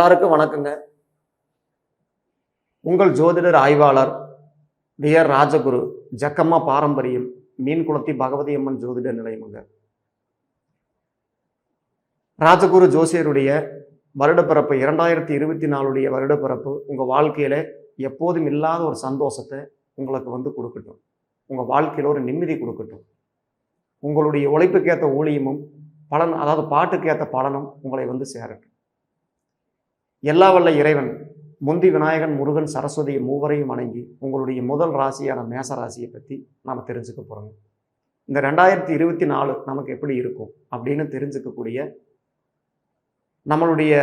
எல்லாருக்கும் வணக்கங்க. உங்கள் ஜோதிடர் ஆய்வாளர் டியர் ராஜகுரு ஜக்கம்மா பாரம்பரியம் மீன்குளத்தி பகவதி அம்மன் ஜோதிட நிலையமுங்க. ராஜகுரு ஜோசியருடைய வருடப்பிறப்பு இரண்டாயிரத்தி இருபத்தி நாலுடைய வருடப்பிறப்பு உங்கள் வாழ்க்கையில எப்போதும் இல்லாத ஒரு சந்தோஷத்தை உங்களுக்கு வந்து கொடுக்கட்டும். உங்கள் வாழ்க்கையில் ஒரு நிம்மதி கொடுக்கட்டும். உங்களுடைய உழைப்புக்கேற்ற ஊழியமும் பலன் அதாவது பாட்டுக்கேற்ற பலனும் உங்களை வந்து சேரட்டும். எல்லா வல்ல இறைவன் முந்தி விநாயகன் முருகன் சரஸ்வதி மூவரையும் வணங்கி உங்களுடைய முதல் ராசியான மேச ராசியை பற்றி நாம் தெரிஞ்சுக்க போகிறோங்க இந்த ரெண்டாயிரத்தி இருபத்தி நாலு நமக்கு எப்படி இருக்கும் அப்படின்னு தெரிஞ்சுக்கக்கூடிய நம்மளுடைய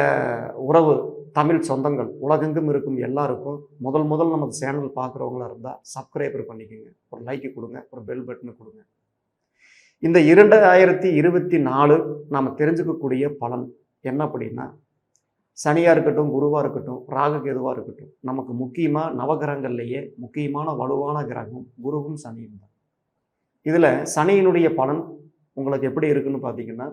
உறவு தமிழ் சொந்தங்கள் உலகெங்கும் இருக்கும் எல்லாருக்கும் முதல் முதல் நமது சேனல் பார்க்குறவங்களா இருந்தால் சப்ஸ்கிரைபர் பண்ணிக்கோங்க. ஒரு லைக்கு கொடுங்க ஒரு பெல் பட்டனு கொடுங்க. இந்த இரண்டாயிரத்தி இருபத்தி நாலு நாம் தெரிஞ்சுக்கக்கூடிய பலன் என்ன அப்படின்னா சனியாக இருக்கட்டும் குருவாக இருக்கட்டும் ராகு கேதுவாக இருக்கட்டும் நமக்கு முக்கியமாக நவகிரகங்கள்லேயே முக்கியமான வலுவான கிரகம் குருவும் சனியும் தான். இதில் சனியினுடைய பலன் உங்களுக்கு எப்படி இருக்குன்னு பார்த்தீங்கன்னா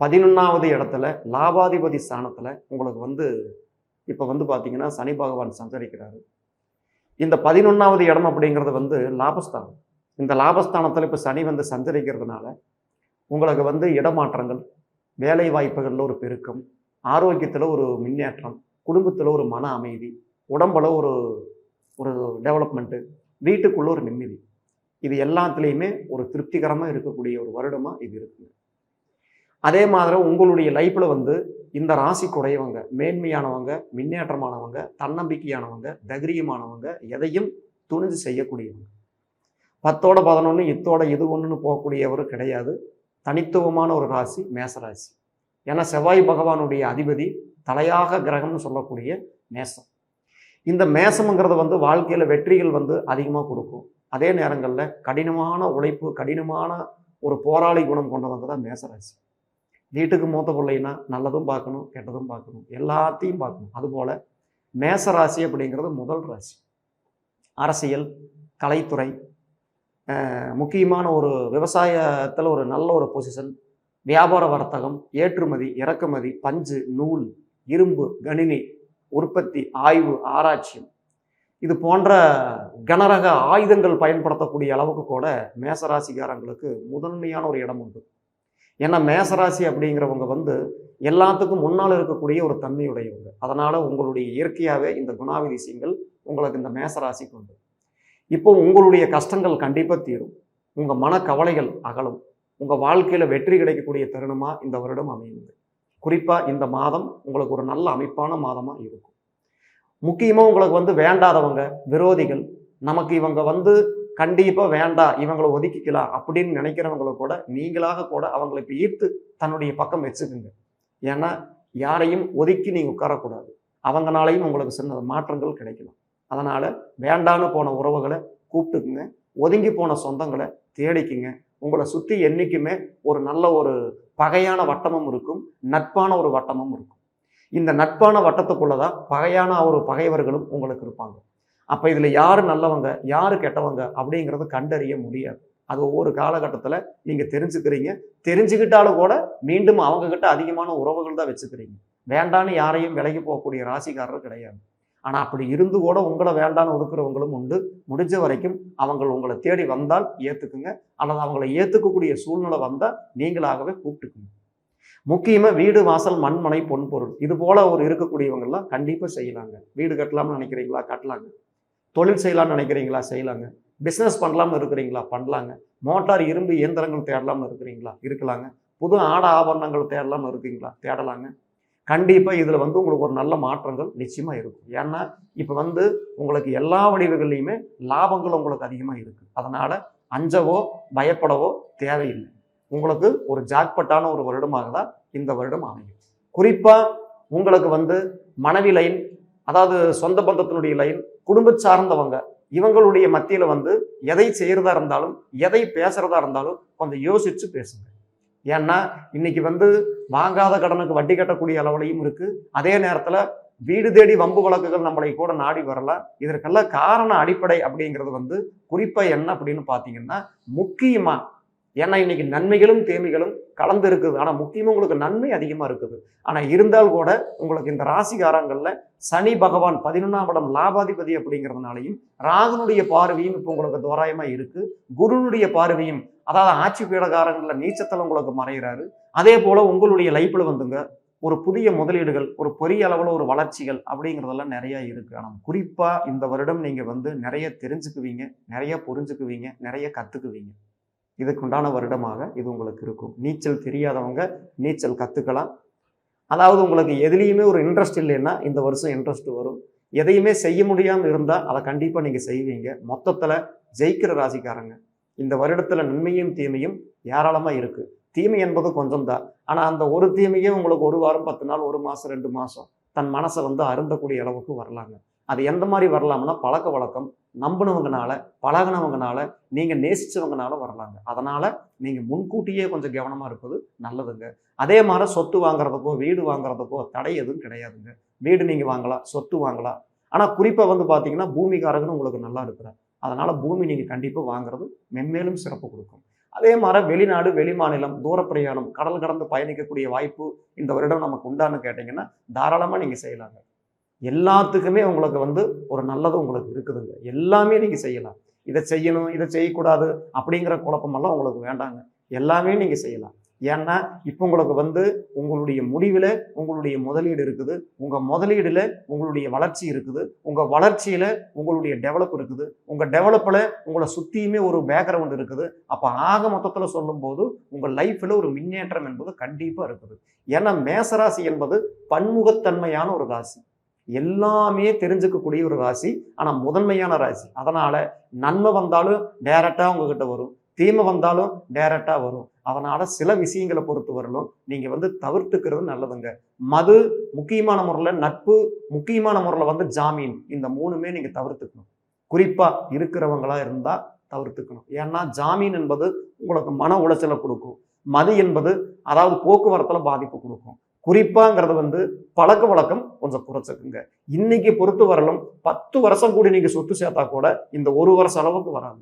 பதினொன்றாவது இடத்துல லாபாதிபதி ஸ்தானத்தில் உங்களுக்கு வந்து இப்போ வந்து பார்த்தீங்கன்னா சனி பகவான் சஞ்சரிக்கிறாரு. இந்த பதினொன்றாவது இடம் அப்படிங்கிறது வந்து லாபஸ்தானம். இந்த லாபஸ்தானத்தில் இப்போ சனி வந்து சஞ்சரிக்கிறதுனால உங்களுக்கு வந்து இடமாற்றங்கள் வேலை வாய்ப்புகளில் ஒரு பெருக்கம் ஆரோக்கியத்தில் ஒரு முன்னேற்றம் குடும்பத்தில் ஒரு மன அமைதி உடம்பில் ஒரு ஒரு டெவலப்மெண்ட்டு வீட்டுக்குள்ளே ஒரு நிம்மதி. இது எல்லாத்துலேயுமே ஒரு திருப்திகரமாக இருக்கக்கூடிய ஒரு வருடமாக இது இருக்குங்க அதே மாதிரி உங்களுடைய லைஃப்பில் வந்து இந்த ராசிக்குடையவங்க மேன்மையானவங்க முன்னேற்றமானவங்க தன்னம்பிக்கையானவங்க தைரியமானவங்க எதையும் துணிஞ்சு செய்யக்கூடியவங்க. பத்தோட பதினொன்று இத்தோட இது ஒன்றுன்னு போகக்கூடியவர் கிடையாது. தனித்துவமான ஒரு ராசி மேசராசி. ஏன்னா செவ்வாய் பகவானுடைய அதிபதி தலையாக கிரகம்னு சொல்லக்கூடிய மேசம். இந்த மேசம்ங்கிறது வந்து வாழ்க்கையில் வெற்றிகள் வந்து அதிகமாக கொடுக்கும். அதே நேரங்களில் கடினமான உழைப்பு கடினமான ஒரு போராளி குணம் கொண்டவங்க தான் மேசராசி. வீட்டுக்கு மூத்த பிள்ளைன்னா நல்லதும் பார்க்கணும் கெட்டதும் பார்க்கணும் எல்லாத்தையும் பார்க்கணும். அதுபோல் மேசராசி அப்படிங்கிறது முதல் ராசி. அரசியல் கலைத்துறை முக்கியமான ஒரு விவசாயத்தில் ஒரு நல்ல ஒரு பொசிஷன் வியாபார வர்த்தகம் ஏற்றுமதி இறக்குமதி பஞ்சு நூல் இரும்பு கணினி உற்பத்தி ஆய்வு ஆராய்ச்சியம் இது போன்ற கனரக ஆயுதங்கள் பயன்படுத்தக்கூடிய அளவுக்கு கூட மேசராசிக்காரங்களுக்கு முதன்மையான ஒரு இடம் உண்டு. ஏன்னா மேசராசி அப்படிங்கிறவங்க வந்து எல்லாத்துக்கும் முன்னால் இருக்கக்கூடிய ஒரு தன்மையுடையவங்க. அதனால் உங்களுடைய இயற்கையாகவே இந்த குணாதிசயங்கள் உங்களுக்கு இந்த மேசராசிக்கு உண்டு. இப்போ உங்களுடைய கஷ்டங்கள் கண்டிப்பாக தீரும். உங்கள் மனக்கவலைகள் அகலும். உங்கள் வாழ்க்கையில் வெற்றி கிடைக்கக்கூடிய தருணமாக இந்த வருடம் அமையுது. குறிப்பாக இந்த மாதம் உங்களுக்கு ஒரு நல்ல அமைப்பான மாதமாக இருக்கும். முக்கியமாக உங்களுக்கு வந்து வேண்டாதவங்க விரோதிகள் நமக்கு இவங்க வந்து கண்டிப்பாக வேண்டாம் இவங்களை ஒதுக்கிக்கலாம் அப்படின்னு நினைக்கிறவங்கள கூட நீங்களாக கூட அவங்களை இப்போ ஈர்த்து தன்னுடைய பக்கம் வச்சுக்குங்க. ஏன்னா யாரையும் ஒதுக்கி நீங்கள் உட்காரக்கூடாது. அவங்கனாலையும் உங்களுக்கு சின்ன மாற்றங்கள் கிடைக்கலாம். அதனால் வேண்டான்னு போன உறவுகளை கூப்பிட்டுக்குங்க. ஒதுங்கி போன சொந்தங்களை தேடிக்குங்க. உங்களை சுற்றி என்றைக்குமே ஒரு நல்ல ஒரு பகையான வட்டமும் இருக்கும் நட்பான ஒரு வட்டமும் இருக்கும். இந்த நட்பான வட்டத்துக்குள்ளே தான் பகையான ஒரு பகைவர்களும் உங்களுக்கு இருப்பாங்க. அப்போ இதில் யார் நல்லவங்க யார் கெட்டவங்க அப்படிங்கிறத கண்டறிய முடியாது. அது ஒவ்வொரு காலகட்டத்தில் நீங்கள் தெரிஞ்சுக்கிறீங்க. தெரிஞ்சுக்கிட்டாலும் கூட மீண்டும் அவங்கக்கிட்ட அதிகமான உறவுகள் தான் வச்சுக்கிறீங்க. வேண்டான்னு யாரையும் விலகி போகக்கூடிய ராசிக்காரர் கிடையாது. ஆனால் அப்படி இருந்து கூட உங்களை வேண்டான்னு ஒதுக்குறவங்களும் உண்டு. முடிஞ்ச வரைக்கும் அவங்க உங்களை தேடி வந்தால் ஏற்றுக்குங்க அல்லது அவங்களை ஏற்றுக்கக்கூடிய சூழ்நிலை வந்தால் நீங்களாகவே கூப்பிட்டுக்குங்க. முக்கியமாக வீடு வாசல் மண்மனை பொன்பொருள் இது போல் ஒரு இருக்கக்கூடியவங்கெல்லாம் கண்டிப்பாக செய்யலாங்க. வீடு கட்டலாம்னு நினைக்கிறீங்களா? கட்டலாங்க. தொழில் செய்யலாம்னு நினைக்கிறீங்களா? செய்யலாங்க. பிஸ்னஸ் பண்ணலாம்னு இருக்கிறீங்களா? பண்ணலாங்க. மோட்டார் இரும்பு இயந்திரங்கள் தேடலாம்னு இருக்கிறீங்களா? இருக்கலாங்க. புது ஆட ஆபரணங்கள் தேடலாம்னு இருக்கீங்களா? தேடலாங்க. கண்டிப்பாக இதில் வந்து உங்களுக்கு ஒரு நல்ல மாற்றங்கள் நிச்சயமாக இருக்கும். ஏன்னா இப்போ வந்து உங்களுக்கு எல்லா வடிவுகள்லையுமே லாபங்கள் உங்களுக்கு அதிகமாக இருக்குது அதனால் அஞ்சவோ பயப்படவோ தேவையில்லை. உங்களுக்கு ஒரு ஜாக்பட்டான ஒரு வருடமாக தான் இந்த வருடம் அமையும். குறிப்பாக உங்களுக்கு வந்து மனைவி லைன் அதாவது சொந்த பந்தத்தினுடைய லைன் குடும்ப சார்ந்தவங்க இவங்களுடைய மத்தியில் வந்து எதை செய்கிறதா இருந்தாலும் எதை பேசுகிறதா இருந்தாலும் கொஞ்சம் யோசித்து பேசுங்க. ஏன்னா இன்னைக்கு வந்து வாங்காத கடனுக்கு வட்டி கட்டக்கூடிய அளவுலையும் இருக்கு. அதே நேரத்தில் வீடு தேடி வம்பு வழக்குகள் நம்மளை கூட நாடி வரலாம் இதற்கெல்லாம் காரண அடிப்படை அப்படிங்கிறது வந்து குறிப்பாக என்ன அப்படின்னு பார்த்தீங்கன்னா முக்கியமாக ஏன்னா இன்னைக்கு நன்மைகளும் தேமைகளும் கலந்து இருக்குது. ஆனால் முக்கியமாக உங்களுக்கு நன்மை அதிகமாக இருக்குது. ஆனால் இருந்தால் கூட உங்களுக்கு இந்த ராசிகாரங்களில் சனி பகவான் பதினொன்றாம் இடம் லாபாதிபதி அப்படிங்கிறதுனாலையும் ராகுனுடைய பார்வையும் இப்போ உங்களுக்கு தோராயமாக இருக்குது குருனுடைய பார்வையும் அதாவது ஆட்சி பீடகாரங்களில் நீச்சத்தில் உங்களுக்கு மறைகிறாரு அதே போல் உங்களுடைய லைஃப்பில் வந்துங்க ஒரு புதிய முதலீடுகள் ஒரு பெரிய அளவில் ஒரு வளர்ச்சிகள் அப்படிங்கிறதெல்லாம் நிறைய இருக்குது ஆனால் குறிப்பாக இந்த வருடம் நீங்கள் வந்து நிறைய தெரிஞ்சுக்குவீங்க நிறைய புரிஞ்சுக்குவீங்க நிறைய கற்றுக்குவீங்க இதுக்குண்டான வருடமாக இது உங்களுக்கு இருக்கும். நீச்சல் தெரியாதவங்க நீச்சல் கற்றுக்கலாம் அதாவது உங்களுக்கு எதுலேயுமே ஒரு இன்ட்ரெஸ்ட் இல்லைன்னா இந்த வருஷம் இன்ட்ரெஸ்ட் வரும். எதையுமே செய்ய முடியாமல் இருந்தால் அதை கண்டிப்பாக நீங்கள் செய்வீங்க. மொத்தத்தில் ஜெயிக்கிற ராசிக்காரங்க. இந்த வருடத்தில் நன்மையும் தீமையும் ஏராளமாக இருக்குது தீமை என்பது கொஞ்சம் தான். ஆனால் அந்த ஒரு தீமையே உங்களுக்கு ஒரு வாரம் பத்து நாள் ஒரு மாதம் ரெண்டு மாதம் தன் மனசை வந்து அருந்தக்கூடிய அளவுக்கு வரலாங்க. அது எந்த மாதிரி வரலாம்னா பழக்க வழக்கம் நம்பினவங்கனால பழகினவங்கனால நீங்கள் நேசித்தவங்கனால வரலாங்க. அதனால் நீங்கள் முன்கூட்டியே கொஞ்சம் கவனமாக இருப்பது நல்லதுங்க. அதே மாதிரி சொத்து வாங்குறதுக்கோ வீடு வாங்குறதுக்கோ தடை எதுவும் கிடையாதுங்க. வீடு நீங்கள் வாங்கலாம் சொத்து வாங்கலாம். ஆனால் குறிப்பாக வந்து பார்த்தீங்கன்னா பூமிக்காரகன்னு உங்களுக்கு நல்லா இருக்கிறார் அதனால் பூமி நீங்கள் கண்டிப்பாக வாங்குறது மென்மேலும் சிறப்பு கொடுக்கும். அதே மாதிரி வெளிநாடு வெளிமாநிலம் தூர பிரயாணம் கடல் கடந்து பயணிக்கக்கூடிய வாய்ப்பு இந்த வருடம் நமக்கு உண்டான்னு கேட்டிங்கன்னா தாராளமாக நீங்கள் செய்யலாங்க. எல்லாத்துக்குமே உங்களுக்கு வந்து ஒரு நல்லது உங்களுக்கு இருக்குதுங்க. எல்லாமே நீங்கள் செய்யலாம். இதை செய்யணும் இதை செய்யக்கூடாது அப்படிங்கிற குழப்பமெல்லாம் உங்களுக்கு வேண்டாங்க. எல்லாமே நீங்கள் செய்யலாம். ஏன்னா இப்போ உங்களுக்கு வந்து உங்களுடைய முடிவில் உங்களுடைய முதலீடு இருக்குது. உங்கள் முதலீடில் உங்களுடைய வளர்ச்சி இருக்குது. உங்கள் வளர்ச்சியில் உங்களுடைய டெவலப் இருக்குது. உங்கள் டெவலப்பில் உங்களை சுற்றியுமே ஒரு பேக்ரவுண்ட் இருக்குது. அப்போ ஆக மொத்தத்தில் சொல்லும்போது உங்கள் லைஃப்பில் ஒரு முன்னேற்றம் என்பது கண்டிப்பாக இருக்குது. ஏன்னா மேசராசி என்பது பன்முகத்தன்மையான ஒரு ராசி. எல்லாமே தெரிஞ்சுக்கக்கூடிய ஒரு ராசி ஆனால் முதன்மையான ராசி. அதனால் நன்மை வந்தாலும் டேரெக்டாக உங்ககிட்ட வரும். தீமை வந்தாலும் டேரெக்டாக வரும். அதனால் சில விஷயங்களை பொறுத்து வரலும் நீங்கள் வந்து தவிர்த்துக்கிறது நல்லதுங்க. மது முக்கியமான முறையில் நட்பு முக்கியமான முறையில் வந்து ஜாமீன். இந்த மூணுமே நீங்கள் தவிர்த்துக்கணும். குறிப்பாக இருக்கிறவங்களா இருந்தால் தவிர்த்துக்கணும். ஏன்னா ஜாமீன் என்பது உங்களுக்கு மன உளைச்சலை கொடுக்கும். மது என்பது அதாவது போக்குவரத்தில் பாதிப்பு கொடுக்கும். குறிப்பாங்கிறது வந்து பழக்க வழக்கம் கொஞ்சம் குறைச்சிக்குங்க. இன்னைக்கு பொறுத்து வரலும் பத்து வருஷம் கூடி நீங்க சொத்து சேர்த்தா கூட இந்த ஒரு வருஷம் அளவுக்கு வராது.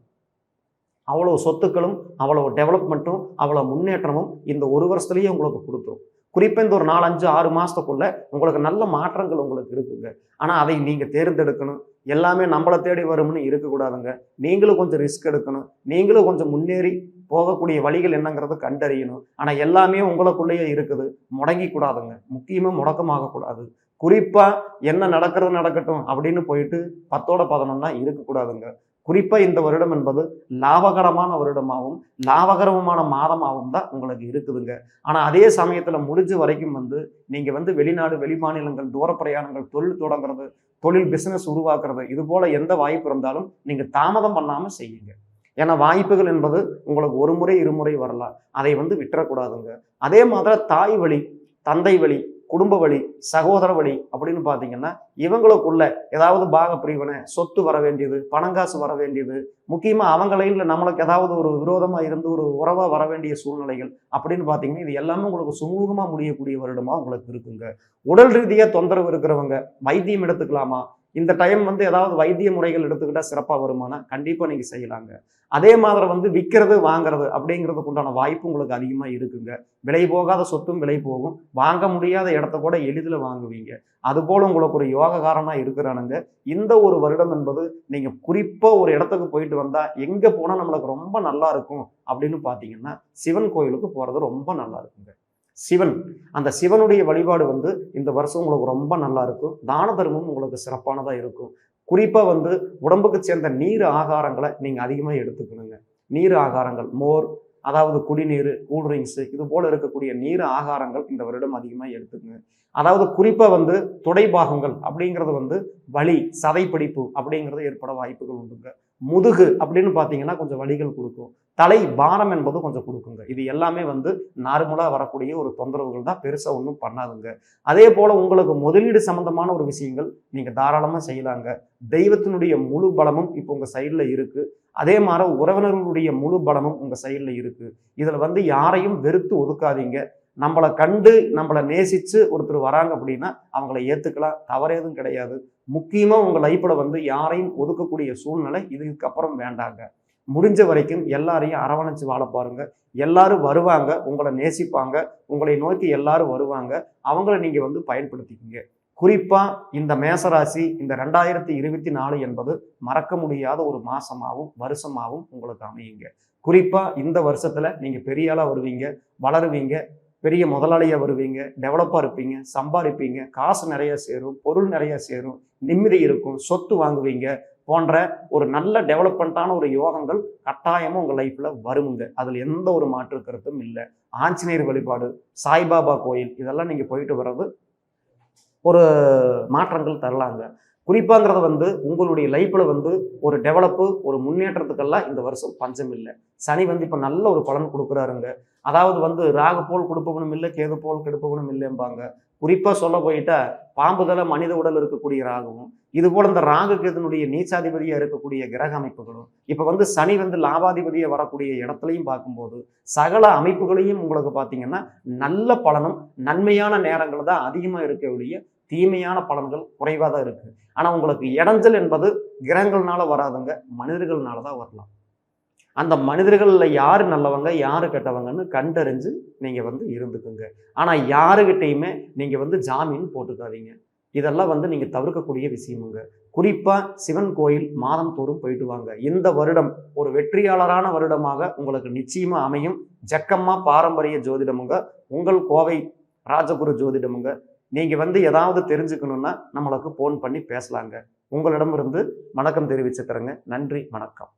அவ்வளோ சொத்துக்களும் அவ்வளோ டெவலப்மெண்ட்டும் அவ்வளோ முன்னேற்றமும் இந்த ஒரு வருஷத்துலேயே உங்களுக்கு கொடுத்துரும். குறிப்பாக இந்த ஒரு நாலஞ்சு ஆறு மாதத்துக்குள்ள உங்களுக்கு நல்ல மாற்றங்கள் உங்களுக்கு இருக்குங்க. ஆனால் அதை நீங்கள் தேர்ந்தெடுக்கணும். எல்லாமே நம்மளை தேடி வரும்னு இருக்கக்கூடாதுங்க. நீங்களும் கொஞ்சம் ரிஸ்க் எடுக்கணும். நீங்களும் கொஞ்சம் முன்னேறி போகக்கூடிய வழிகள் என்னங்கிறத கண்டறியணும். ஆனால் எல்லாமே உங்களுக்குள்ளேயே இருக்குது. முடங்கி கூடாதுங்க முக்கியமாக முடக்கமாகக்கூடாது. குறிப்பாக என்ன நடக்கிறது நடக்கட்டும் அப்படின்னு போயிட்டு பத்தோட பதினொன்னா இருக்கக்கூடாதுங்க. குறிப்பாக இந்த வருடம் என்பது லாபகரமான வருடமாகவும் லாபகரமான மாதமாகவும் தான் உங்களுக்கு இருக்குதுங்க. ஆனால் அதே சமயத்தில் முடிஞ்ச வரைக்கும் வந்து நீங்கள் வந்து வெளிநாடு வெளிமாநிலங்கள் தூர பிரயாணங்கள் தொழில் தொடங்குறது தொழில் பிஸ்னஸ் உருவாக்குறது இது போல எந்த வாய்ப்பு இருந்தாலும் நீங்கள் தாமதம் பண்ணாமல் செய்யுங்க. ஏன்னா வாய்ப்புகள் என்பது உங்களுக்கு ஒரு முறை இருமுறை வரலாம். அதை வந்து விட்டுறக்கூடாதுங்க. அதே மாதிரி தாய் வழி தந்தை வழி குடும்ப வழி சகோதர வழி அப்படின்னு பார்த்தீங்கன்னா இவங்களுக்குள்ள ஏதாவது பாக பிரிவினை சொத்து வர வேண்டியது பணங்காசு வர வேண்டியது முக்கியமாக அவங்க லைனில் நம்மளுக்கு ஏதாவது ஒரு விரோதமாக இருந்து ஒரு உறவாக வர வேண்டிய சூழ்நிலைகள் அப்படின்னு பார்த்தீங்கன்னா இது எல்லாமே உங்களுக்கு சுமூகமாக முடியக்கூடிய வருடமாக உங்களுக்கு இருக்குங்க. உடல் ரீதியாக தொந்தரவு இருக்கிறவங்க வைத்தியம் எடுத்துக்கலாமா? இந்த டைம் வந்து ஏதாவது வைத்திய முறைகள் எடுத்துக்கிட்டால் சிறப்பாக வருமானா? கண்டிப்பாக நீங்கள் செய்யலாங்க. அதே மாதிரி வந்து விற்கிறது வாங்குறது அப்படிங்கிறதுக்கு உண்டான வாய்ப்பு உங்களுக்கு அதிகமாக இருக்குங்க. விலை போகாத சொத்தும் விலை போகும். வாங்க முடியாத இடத்த கூட எளிதில் வாங்குவீங்க. அதுபோல் உங்களுக்கு ஒரு யோககாரனாக இருக்கிறானுங்க. இந்த ஒரு வருடம் என்பது நீங்கள் குறிப்பாக ஒரு இடத்துக்கு போயிட்டு வந்தால் எங்கே போனால் நம்மளுக்கு ரொம்ப நல்லா இருக்கும் அப்படின்னு பார்த்தீங்கன்னா சிவன் கோயிலுக்கு போகிறது ரொம்ப நல்லா இருக்குங்க. சிவன். அந்த சிவனுடைய வழிபாடு வந்து இந்த வருஷம் உங்களுக்கு ரொம்ப நல்லா இருக்கும். தான தர்மம் உங்களுக்கு சிறப்பானதாக இருக்கும். குறிப்பாக வந்து உடம்புக்கு சேர்ந்த நீர் ஆகாரங்களை நீங்கள் அதிகமாக எடுத்துக்கணுங்க. நீர் ஆகாரங்கள் மோர் அதாவது குடிநீர் கூல்ட்ரிங்க்ஸு இது போல் இருக்கக்கூடிய நீர் ஆகாரங்கள் இந்த வருடம் அதிகமாக எடுத்துக்கங்க. அதாவது குறிப்பாக வந்து துடைபாகங்கள் அப்படிங்கிறது வந்து வலி சதைப்பிடிப்பு அப்படிங்கிறது ஏற்பட வாய்ப்புகள் உண்டுங்க. முதுகு அப்படின்னு பார்த்தீங்கன்னா கொஞ்சம் வலிகள் கொடுக்கும். தலை பாரம் என்பது கொஞ்சம் கொடுக்குங்க. இது எல்லாமே வந்து நார்மலாக வரக்கூடிய ஒரு தொந்தரவுகள் தான். பெருசாக ஒன்றும் பண்ணாதுங்க. அதே போல் உங்களுக்கு முதலீடு சம்மந்தமான ஒரு விஷயங்கள் நீங்கள் தாராளமாக செய்யலாங்க. தெய்வத்தினுடைய முழு பலமும் இப்போ உங்கள் சைடில் இருக்குது அதே மாதிரி உறவினர்களுடைய முழு பலமும் உங்கள் சைடில் இருக்குது இதில் வந்து யாரையும் வெறுத்து ஒதுக்காதீங்க. நம்மளை கண்டு நம்மளை நேசித்து ஒருத்தர் வராங்க அப்படின்னா அவங்கள ஏற்றுக்கலாம் தவறு எதுவும் கிடையாது. முக்கியமாக உங்கள் லைஃப்பில் வந்து யாரையும் ஒதுக்கக்கூடிய சூழ்நிலை இதுக்கப்புறம் வேண்டாங்க. முடிஞ்ச வரைக்கும் எல்லாரையும் அரவணைச்சு வாழ பாருங்க. எல்லாரும் வருவாங்க உங்களை நேசிப்பாங்க உங்களை நோக்கி எல்லாரும் வருவாங்க. அவங்கள நீங்க வந்து பயன்படுத்திக்கிங்க. குறிப்பா இந்த மேசராசி இந்த ரெண்டாயிரத்தி இருபத்தி நாலு என்பது மறக்க முடியாத ஒரு மாசமாகவும் வருஷமாகவும் உங்களுக்கு அமையுங்க. குறிப்பா இந்த வருஷத்துல நீங்க பெரிய ஆளா வருவீங்க வளருவீங்க பெரிய முதலாளியா வருவீங்க டெவலப்பா இருப்பீங்க சம்பாதிப்பீங்க காசு நிறைய சேரும் பொருள் நிறைய சேரும் நிம்மதி இருக்கும் சொத்து வாங்குவீங்க போன்ற ஒரு நல்ல டெவலப்மெண்ட்டான ஒரு யோகங்கள் கட்டாயமும் உங்கள் லைஃப்பில் வருமுங்க. அதில் எந்த ஒரு மாற்று கருத்தும் இல்லை. ஆஞ்சநேயர் வழிபாடு சாய்பாபா கோயில் இதெல்லாம் நீங்கள் போயிட்டு வர்றது ஒரு மாற்றங்கள் தரலாங்க. குறிப்பாங்கிறத வந்து உங்களுடைய லைஃப்பில் வந்து ஒரு டெவலப்பு ஒரு முன்னேற்றத்துக்கெல்லாம் இந்த வருஷம் பஞ்சம் இல்லை. சனி வந்து இப்போ நல்ல ஒரு பலன் கொடுக்குறாருங்க. அதாவது வந்து ராகு போல் கொடுப்பவனும் இல்லை கேது போல் கெடுப்பவனும் இல்லைம்பாங்க. குறிப்பாக சொல்ல போயிட்டா பாம்புதல மனித உடல் இருக்கக்கூடிய ராகுவும் இது போல இந்த ராகுக்கு இதனுடைய நீச்சாதிபதியாக இருக்கக்கூடிய கிரக அமைப்புகளும் இப்போ வந்து சனி வந்து லாபாதிபதியாக வரக்கூடிய இடத்துலையும் பார்க்கும்போது சகல அமைப்புகளையும் உங்களுக்கு பார்த்தீங்கன்னா நல்ல பலனும் நன்மையான நேரங்கள் தான் அதிகமாக இருக்கக்கூடிய தீமையான பலன்கள் குறைவாக தான் இருக்குது ஆனால் உங்களுக்கு இடைஞ்சல் என்பது கிரகங்கள்னால வராதுங்க மனிதர்கள்னால தான் வரலாம். அந்த மனிதர்களில் யார் நல்லவங்க யார் கெட்டவங்கன்னு கண்டறிஞ்சு நீங்கள் வந்து இருந்துக்குங்க. ஆனால் யாருக்கிட்டையுமே நீங்கள் வந்து ஜாமீன் போட்டுக்காதீங்க. இதெல்லாம் வந்து நீங்கள் தவிர்க்கக்கூடிய விஷயமுங்க. குறிப்பாக சிவன் கோயில் மாதம் தோறும் போயிட்டு வாங்க. இந்த வருடம் ஒரு வெற்றியாளரான வருடமாக உங்களுக்கு நிச்சயமாக அமையும். ஜக்கம்மா பாரம்பரிய ஜோதிடமுங்க. உங்கள் கோவை ராஜகுரு ஜோதிடமுங்க. நீங்கள் வந்து ஏதாவது தெரிஞ்சுக்கணுன்னா நம்மளுக்கு ஃபோன் பண்ணி பேசலாங்க. உங்களிடமிருந்து வணக்கம் தெரிவிச்சுக்கிறேங்க. நன்றி வணக்கம்.